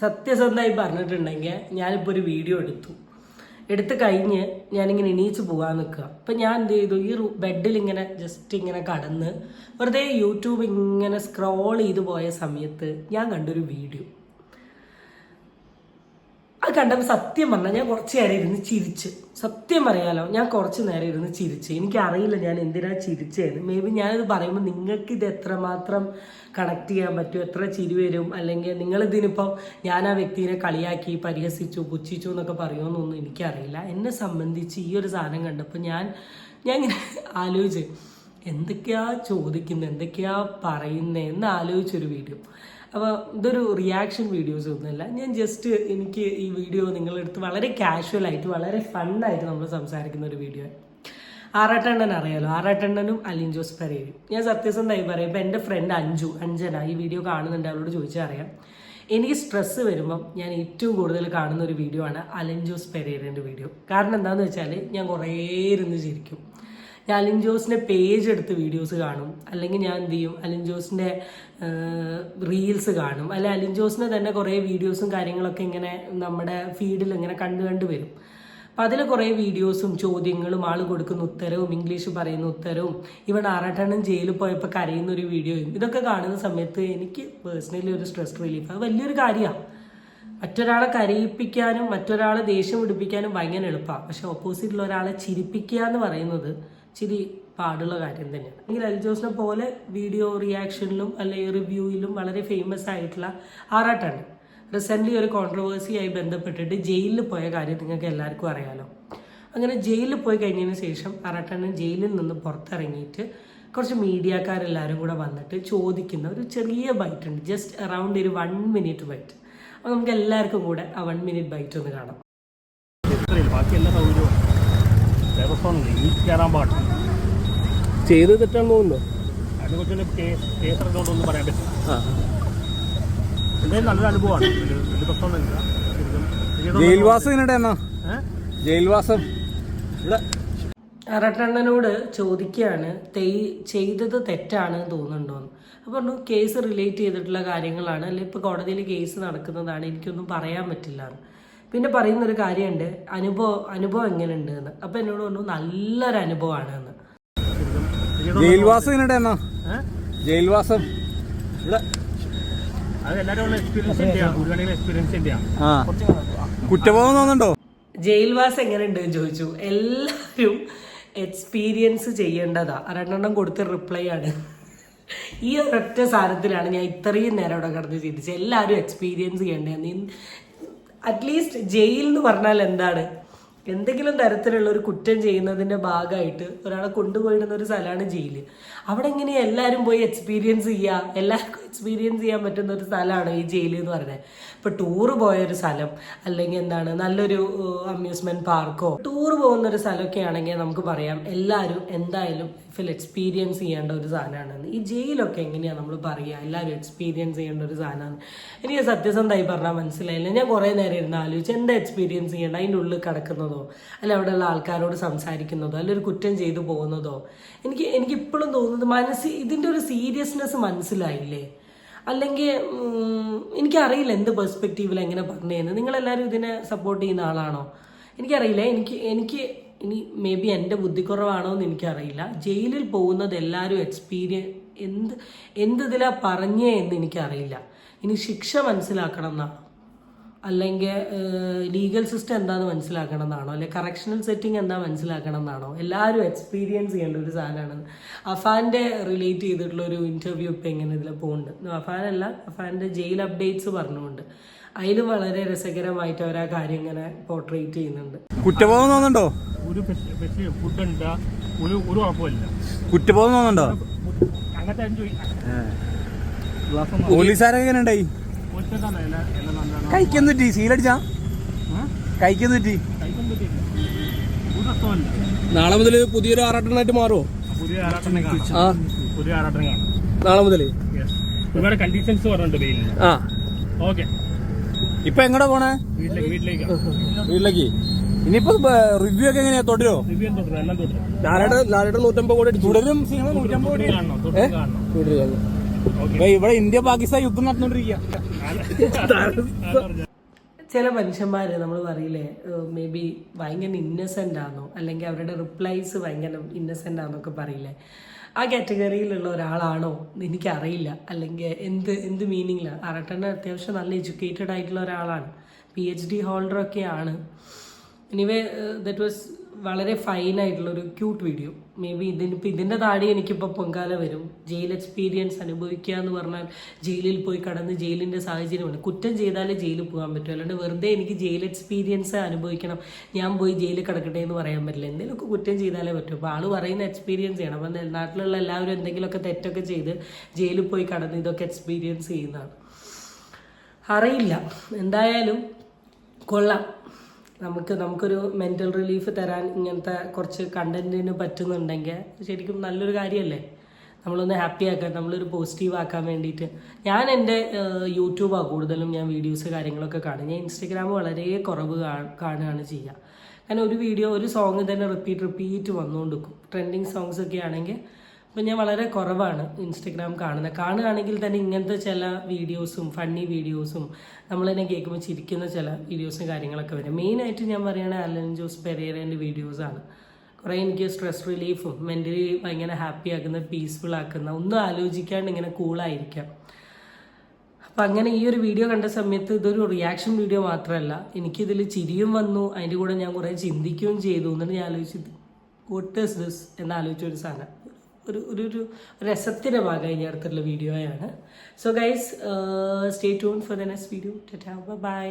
സത്യസന്ധമായി പറഞ്ഞിട്ടുണ്ടെങ്കിൽ ഞാനിപ്പോൾ ഒരു വീഡിയോ എടുത്തു. എടുത്ത് കഴിഞ്ഞ് ഞാനിങ്ങനെ എണീച്ച് പോകാൻ നിൽക്കുക. അപ്പം ഞാൻ എന്ത് ചെയ്തു? ഈ ബെഡിൽ ഇങ്ങനെ ജസ്റ്റ് ഇങ്ങനെ കടന്ന് വെറുതെ യൂട്യൂബ് ഇങ്ങനെ സ്ക്രോൾ ചെയ്ത് പോയ സമയത്ത് ഞാൻ കണ്ടൊരു വീഡിയോ അത് കണ്ടപ്പോൾ സത്യം പറഞ്ഞാൽ ഞാൻ കുറച്ച് നേരം ഇരുന്ന് ചിരിച്ച്. സത്യം പറയാലോ ഞാൻ കുറച്ച് നേരം ഇരുന്ന് ചിരിച്ച്. എനിക്കറിയില്ല ഞാൻ എന്തിനാ ചിരിച്ചതെന്ന് മേ ബി ഞാനിത് പറയുമ്പോൾ നിങ്ങൾക്ക് ഇത് എത്രമാത്രം കണക്ട് ചെയ്യാൻ പറ്റും എത്ര ചിരി വരും അല്ലെങ്കിൽ നിങ്ങളിതിനിപ്പം ഞാൻ ആ വ്യക്തിനെ കളിയാക്കി പരിഹസിച്ചു പുച്ഛിച്ചു എന്നൊക്കെ പറയുമെന്നൊന്നും എനിക്കറിയില്ല. എന്നെ സംബന്ധിച്ച് ഈ ഒരു സാധനം കണ്ടപ്പോൾ ഞാൻ ഞാൻ ഇങ്ങനെ ആലോചിച്ച് എന്തൊക്കെയാ ചോദിക്കുന്നത് എന്തൊക്കെയാ പറയുന്നത് എന്ന് ആലോചിച്ചൊരു വീഡിയോ. അപ്പോൾ ഇതൊരു റിയാക്ഷൻ വീഡിയോസ് ഒന്നുമല്ല. ഞാൻ ജസ്റ്റ് എനിക്ക് ഈ വീഡിയോ നിങ്ങളെടുത്ത് വളരെ കാഷ്വൽ ആയിട്ട് വളരെ ഫണ്ണായിട്ട് നമ്മൾ സംസാരിക്കുന്ന ഒരു വീഡിയോ ആറാട്ടണ്ണൻ അറിയാലോ? ആറാട്ടണ്ണനും അലിൻ ജോസ് പരേരും ഞാൻ സത്യസന്ധമായി പറയും ഇപ്പം എന്റെ ഫ്രണ്ട് അഞ്ജു അഞ്ജന ഈ വീഡിയോ കാണുന്നുണ്ട് അവളോട് ചോദിച്ചാൽ അറിയാം. എനിക്ക് സ്ട്രെസ്സ് വരുമ്പം ഞാൻ ഏറ്റവും കൂടുതൽ കാണുന്ന ഒരു വീഡിയോ ആണ് അലൻ ജോസ് പെരേരന്റെ വീഡിയോ കാരണം എന്താണെന്ന് വെച്ചാൽ ഞാൻ കുറേ ഇരുന്ന് ചിരിക്കും. ഞാൻ അലിൻ ജോസിന്റെ പേജ് എടുത്ത് വീഡിയോസ് കാണും. അല്ലെങ്കിൽ ഞാൻ എന്ത് ചെയ്യും? അലിൻ ജോസിന്റെ റീൽസ് കാണും. അല്ലെ അലിൻ ജോസിന്റെ തന്നെ കുറേ വീഡിയോസും കാര്യങ്ങളൊക്കെ ഇങ്ങനെ നമ്മുടെ ഫീഡിൽ ഇങ്ങനെ കണ്ടു കണ്ടു വരും. അപ്പം അതിൽ കുറേ വീഡിയോസും ചോദ്യങ്ങളും ആൾ കൊടുക്കുന്ന ഉത്തരവും ഇംഗ്ലീഷ് പറയുന്ന ഉത്തരവും ഇവൻ ആറാട്ടണ്ണൻ ജയിലിൽ പോയപ്പോൾ കരയുന്ന ഒരു വീഡിയോയും ഇതൊക്കെ കാണുന്ന സമയത്ത് എനിക്ക് പേഴ്സണലി ഒരു സ്ട്രെസ് റിലീഫ് അത് വലിയൊരു കാര്യമാണ് മറ്റൊരാളെ കരയിപ്പിക്കാനും മറ്റൊരാളെ ദേഷ്യം പിടിപ്പിക്കാനും ഭയങ്കര എളുപ്പമാണ് പക്ഷെ ഓപ്പോസിറ്റിൽ ഒരാളെ ചിരിപ്പിക്കുക എന്ന് പറയുന്നത് ചിരി പാടുള്ള കാര്യം തന്നെയാണ്. അല്ലെങ്കിൽ അൽജോസിനെ പോലെ വീഡിയോ റിയാക്ഷനിലും അല്ലെങ്കിൽ റിവ്യൂയിലും വളരെ ഫേമസ് ആയിട്ടുള്ള ആറാട്ടാണ്. റീസെന്റ്ലി ഒരു കോൺട്രവേഴ്സിയായി ബന്ധപ്പെട്ടിട്ട് ജയിലിൽ പോയ കാര്യം നിങ്ങൾക്ക് എല്ലാവർക്കും അറിയാലോ. അങ്ങനെ ജയിലിൽ പോയി കഴിഞ്ഞതിന് ശേഷം ആറാട്ടണ്ണൻ ജയിലിൽ നിന്ന് പുറത്തിറങ്ങിയിട്ട് കുറച്ച് മീഡിയക്കാരെല്ലാവരും കൂടെ വന്നിട്ട് ചോദിക്കുന്ന ഒരു ചെറിയ ബൈറ്റ് ഉണ്ട്. ജസ്റ്റ് അറൗണ്ട് ഒരു വൺ മിനിറ്റ് ബൈറ്റ് അപ്പോൾ നമുക്ക് എല്ലാവർക്കും കൂടെ ആ വൺ മിനിറ്റ് ബൈറ്റ് ഒന്ന് കാണാം. കയറാൻ പാടില്ല. ചെയ്ത് തെറ്റാന്ന് തോന്നുന്നു അതിനെ കുറിച്ച് കേസ് കേസ് എടുത്തോണ്ടൊന്നും പറയാൻ പറ്റില്ല. എന്തായാലും നല്ലൊരു അനുഭവമാണ്. വലിയ പ്രശ്നമൊന്നുമില്ല. ജയിൽവാസം ഇതിനിടെ എന്നാ? ജയിൽവാസം. ഇവിടെ അരട്ടണ്ണനോട് ചോദിക്കുകയാണ് തെയ് ചെയ്തത് തെറ്റാണ് തോന്നുന്നുണ്ടോ അപ്പോൾ പറഞ്ഞു കേസ് റിലേറ്റ് ചെയ്തിട്ടുള്ള കാര്യങ്ങളാണ്. അല്ലെങ്കിൽ ഇപ്പോൾ കോടതിയിൽ കേസ് നടക്കുന്നതാണ്. എനിക്കൊന്നും പറയാൻ പറ്റില്ല എന്ന്. പിന്നെ പറയുന്ന ഒരു കാര്യമുണ്ട് അനുഭവം അനുഭവം എങ്ങനെയുണ്ട് എന്ന് അപ്പോൾ എന്നോട് പറഞ്ഞു നല്ലൊരു അനുഭവമാണ് എന്ന്? ജയിൽവാസം. എന്നാ ഏ? ജയിൽവാസം കുറ്റബോധം തോന്നുന്നുണ്ടോ? ജയിൽവാസം എങ്ങനെയുണ്ട് എന്ന് ചോദിച്ചു. എല്ലാവരും എക്സ്പീരിയൻസ് ചെയ്യേണ്ടതാ. രണ്ടെണ്ണം കൊടുത്ത റിപ്ലൈ ആണ്. ഈ ഒരൊറ്റ സാധനത്തിലാണ് ഞാൻ ഇത്രയും നേരം അവിടെ കിടന്ന് ചിന്തിച്ചത്. എല്ലാവരും എക്സ്പീരിയൻസ് ചെയ്യേണ്ടതെന്ന് അറ്റ്ലീസ്റ്റ് ജയിൽ എന്ന് പറഞ്ഞാൽ എന്താണ്? എന്തെങ്കിലും തരത്തിലുള്ള ഒരു കുറ്റം ചെയ്യുന്നതിന്റെ ഭാഗമായിട്ട് ഒരാളെ കൊണ്ടുപോയിടുന്ന ഒരു സ്ഥലമാണ് ജയിൽ അവിടെ എങ്ങനെയാ എല്ലാവരും പോയി എക്സ്പീരിയൻസ് ചെയ്യുക എല്ലാവർക്കും എക്സ്പീരിയൻസ് ചെയ്യാൻ പറ്റുന്ന ഒരു സ്ഥലമാണ് ഈ ജയിൽ എന്ന് പറയുന്നത്. ഇപ്പൊ ടൂറ് പോയൊരു സ്ഥലം അല്ലെങ്കിൽ എന്താണ് നല്ലൊരു അമ്യൂസ്മെന്റ് പാർക്കോ ടൂർ പോകുന്ന ഒരു സ്ഥലമൊക്കെ ആണെങ്കിൽ നമുക്ക് പറയാം എല്ലാവരും എന്തായാലും ലൈഫിൽ എക്സ്പീരിയൻസ് ചെയ്യേണ്ട ഒരു സാധനമാണ് ഈ ജയിലൊക്കെ എങ്ങനെയാണ് നമ്മൾ പറയുക? എല്ലാവരും എക്സ്പീരിയൻസ് ചെയ്യേണ്ട ഒരു സാധനമാണ് എനിക്ക് സത്യസന്ധമായി പറഞ്ഞാൽ മനസ്സിലായില്ല. ഞാൻ കുറേ നേരം ഇരുന്ന് ആലോചിച്ച് എന്താ എക്സ്പീരിയൻസ് ചെയ്യേണ്ട അതിന്റെ ഉള്ളിൽ കിടക്കുന്നതോ? അല്ല അവിടെയുള്ള ആൾക്കാരോട് സംസാരിക്കുന്നതോ? അല്ല ഒരു കുറ്റം ചെയ്തു പോകുന്നതോ? എനിക്ക് എനിക്ക് ഇപ്പോഴും തോന്നുന്നത് മനസ്സ് ഇതിന്റെ ഒരു സീരിയസ്നെസ് മനസ്സിലായില്ലേ? അല്ലെങ്കിൽ എനിക്കറിയില്ല എന്ത് പെർസ്പെക്റ്റീവിൽ എങ്ങനെ പറഞ്ഞതെന്ന് നിങ്ങളെല്ലാവരും ഇതിനെ സപ്പോർട്ട് ചെയ്യുന്ന ആളാണോ? എനിക്കറിയില്ല. എനിക്ക് എനിക്ക് ഇനി മേ ബി എന്റെ ബുദ്ധിക്കുറവാണോ എന്ന് എനിക്കറിയില്ല. ജയിലിൽ പോകുന്നത് എല്ലാവരും എക്സ്പീരിയൻ എന്ത് എന്ത് പറഞ്ഞേ എന്ന് എനിക്കറിയില്ല. ഇനി ശിക്ഷ മനസ്സിലാക്കണം എന്നാണോ അല്ലെങ്കിൽ ലീഗൽ സിസ്റ്റം എന്താന്ന് മനസ്സിലാക്കണം എന്നാണോ അല്ലെങ്കിൽ കറക്ഷണൽ സെറ്റിംഗ് എന്താ മനസ്സിലാക്കണം എന്നാണോ എല്ലാവരും എക്സ്പീരിയൻസ് ചെയ്യേണ്ട ഒരു സാധനമാണ്. അഫാന്റെ റിലേറ്റ് ചെയ്തിട്ടുള്ള ഒരു ഇന്റർവ്യൂ ഇപ്പം ഇങ്ങനെ ഇതിൽ പോകുന്നുണ്ട് അഫാനല്ല അഫാന്റെ ജയിൽ അപ്ഡേറ്റ്സ് പറഞ്ഞുകൊണ്ട്. അതിൽ വളരെ രസകരമായിട്ട് അവർ ആ കാര്യം ഇങ്ങനെ പോർട്രേറ്റ് ചെയ്യുന്നുണ്ട്. കുറ്റബോധം തോന്നുന്നുണ്ടോ? ഒരു ഫുഡ് ഉണ്ട് ഒരു ഒരു കുഴപ്പമില്ല. കുറ്റബോധം തോന്നുന്നുണ്ടോ? അങ്ങനത്തെ ആരും ചോദിക്കാം പോലീസുകാരൊക്കെ എങ്ങനെ ഉണ്ടായി കഴിക്കുന്ന പറ്റി സീലടിച്ചാ കഴിക്കുന്ന പറ്റി നാളെ മുതൽ പുതിയൊരു ആറാട്ടനായിട്ട് മാറുമോ ആ. നാളെ മുതൽ. കണ്ടീഷൻസ് പറഞ്ഞിട്ടുണ്ട് ആ. ഓക്കെ ഇപ്പൊ എങ്ങടാ പോണേ? വീട്ടിലേക്ക്. ഇനിയിപ്പോ റിവ്യൂ ഒക്കെ എങ്ങനെയാ? തുടരോ? നൂറ്റമ്പത് കോടി തുടരും സിനിമ നൂറ്റമ്പത് കോടി. തുടരും ഇവിടെ ഇന്ത്യ പാകിസ്ഥാൻ യുദ്ധം നടന്നുകൊണ്ടിരിക്കുക ചില മനുഷ്യന്മാർ നമ്മൾ പറയില്ലേ മേ ബി ഭയങ്കര ഇന്നസെന്റ് ആണോ അല്ലെങ്കിൽ അവരുടെ റിപ്ലൈസ് ഭയങ്കര ഇന്നസെന്റ് ആണെന്നൊക്കെ പറയില്ലേ. ആ കാറ്റഗറിയിലുള്ള ഒരാളാണോ എനിക്ക് എനിക്കറിയില്ല. അല്ലെങ്കിൽ എന്ത് എന്ത് മീനിങ്ങിലാണ് അറട്ടണ്ണ അത്യാവശ്യം നല്ല എഡ്യൂക്കേറ്റഡ് ആയിട്ടുള്ള ഒരാളാണ്. പി എച്ച് ഡി ഹോൾഡറൊക്കെയാണ് എനിവേ ദറ്റ് വാസ് വളരെ ഫൈൻ ആയിട്ടുള്ള ഒരു ക്യൂട്ട് വീഡിയോ മേ ബി ഇതിനിപ്പോൾ ഇതിന്റെ താടി എനിക്കിപ്പോൾ പൊങ്കാല വരും. ജയിൽ എക്സ്പീരിയൻസ് അനുഭവിക്കുക എന്ന് പറഞ്ഞാൽ ജയിലിൽ പോയി കടന്ന് ജയിലിന്റെ സാഹചര്യമാണ് കുറ്റം ചെയ്താലേ ജയിലിൽ പോകാൻ പറ്റും. അല്ലാണ്ട് വെറുതെ എനിക്ക് ജയിൽ എക്സ്പീരിയൻസ് അനുഭവിക്കണം. ഞാൻ പോയി ജയിലിൽ കിടക്കട്ടെ എന്ന് പറയാൻ പറ്റില്ല. എന്തെങ്കിലുമൊക്കെ കുറ്റം ചെയ്താലേ പറ്റും? അപ്പോൾ ആൾ പറയുന്ന എക്സ്പീരിയൻസ് ചെയ്യണം. അപ്പം നാട്ടിലുള്ള എല്ലാവരും എന്തെങ്കിലുമൊക്കെ തെറ്റൊക്കെ ചെയ്ത് ജയിലിൽ പോയി കടന്ന് ഇതൊക്കെ എക്സ്പീരിയൻസ് ചെയ്യുന്നതാണ്. അറിയില്ല. എന്തായാലും കൊള്ളാം. നമുക്ക് നമുക്കൊരു മെന്റൽ റിലീഫ് തരാൻ ഇങ്ങനത്തെ കുറച്ച് കണ്ടന്റിന് പറ്റുന്നുണ്ടെങ്കിൽ ശരിക്കും നല്ലൊരു കാര്യമല്ലേ? നമ്മളൊന്ന് ഹാപ്പി ആക്കാൻ നമ്മളൊരു പോസിറ്റീവ് ആക്കാൻ വേണ്ടിയിട്ട്. ഞാൻ എന്റെ യൂട്യൂബാണ് കൂടുതലും ഞാൻ വീഡിയോസ് കാര്യങ്ങളൊക്കെ കാണും. ഞാൻ ഇൻസ്റ്റഗ്രാം വളരെ കുറവ് കാണുകയാണ് ചെയ്യുക. കാരണം ഒരു വീഡിയോ ഒരു സോങ് തന്നെ റിപ്പീറ്റ് റിപ്പീറ്റ് വന്നുകൊണ്ടിരിക്കും. ട്രെൻഡിങ് സോങ്സ് ഒക്കെ ആണെങ്കിൽ അപ്പം ഞാൻ വളരെ കുറവാണ് ഇൻസ്റ്റഗ്രാം കാണുന്നത് കാണുകയാണെങ്കിൽ തന്നെ ഇങ്ങനത്തെ ചില വീഡിയോസും ഫണ്ണി വീഡിയോസും നമ്മൾ തന്നെ കേൾക്കുമ്പോൾ ചിരിക്കുന്ന ചില വീഡിയോസും കാര്യങ്ങളൊക്കെ വരും. മെയിനായിട്ട് ഞാൻ പറയുകയാണെങ്കിൽ അലൻ ജോസ് പെരേരേന്റെ വീഡിയോസാണ് കുറേ എനിക്ക് സ്ട്രെസ് റിലീഫും മെന്റലി ഭയങ്കര ഹാപ്പി ആക്കുന്ന പീസ്ഫുൾ ആക്കുന്ന ഒന്നും ആലോചിക്കാണ്ട് ഇങ്ങനെ കൂളായിരിക്കാം അപ്പം അങ്ങനെ ഈ ഒരു വീഡിയോ കണ്ട സമയത്ത് ഇതൊരു റിയാക്ഷൻ വീഡിയോ മാത്രമല്ല എനിക്കിതിൽ ചിരിയും വന്നു അതിന്റെ കൂടെ ഞാൻ കുറേ ചിന്തിക്കുകയും ചെയ്തു. എന്നിട്ട് ഞാൻ ആലോചിച്ചു വോട്ട് ഇസ് ദിസ് എന്ന് ആലോചിച്ച ഒരു സാധനം. ഒരു ഒരു ഒരു രസത്തിന്റെ ഭാഗമായി ഞാൻ അടുത്തുള്ള വീഡിയോയാണ് so guys stay tune for the next video bye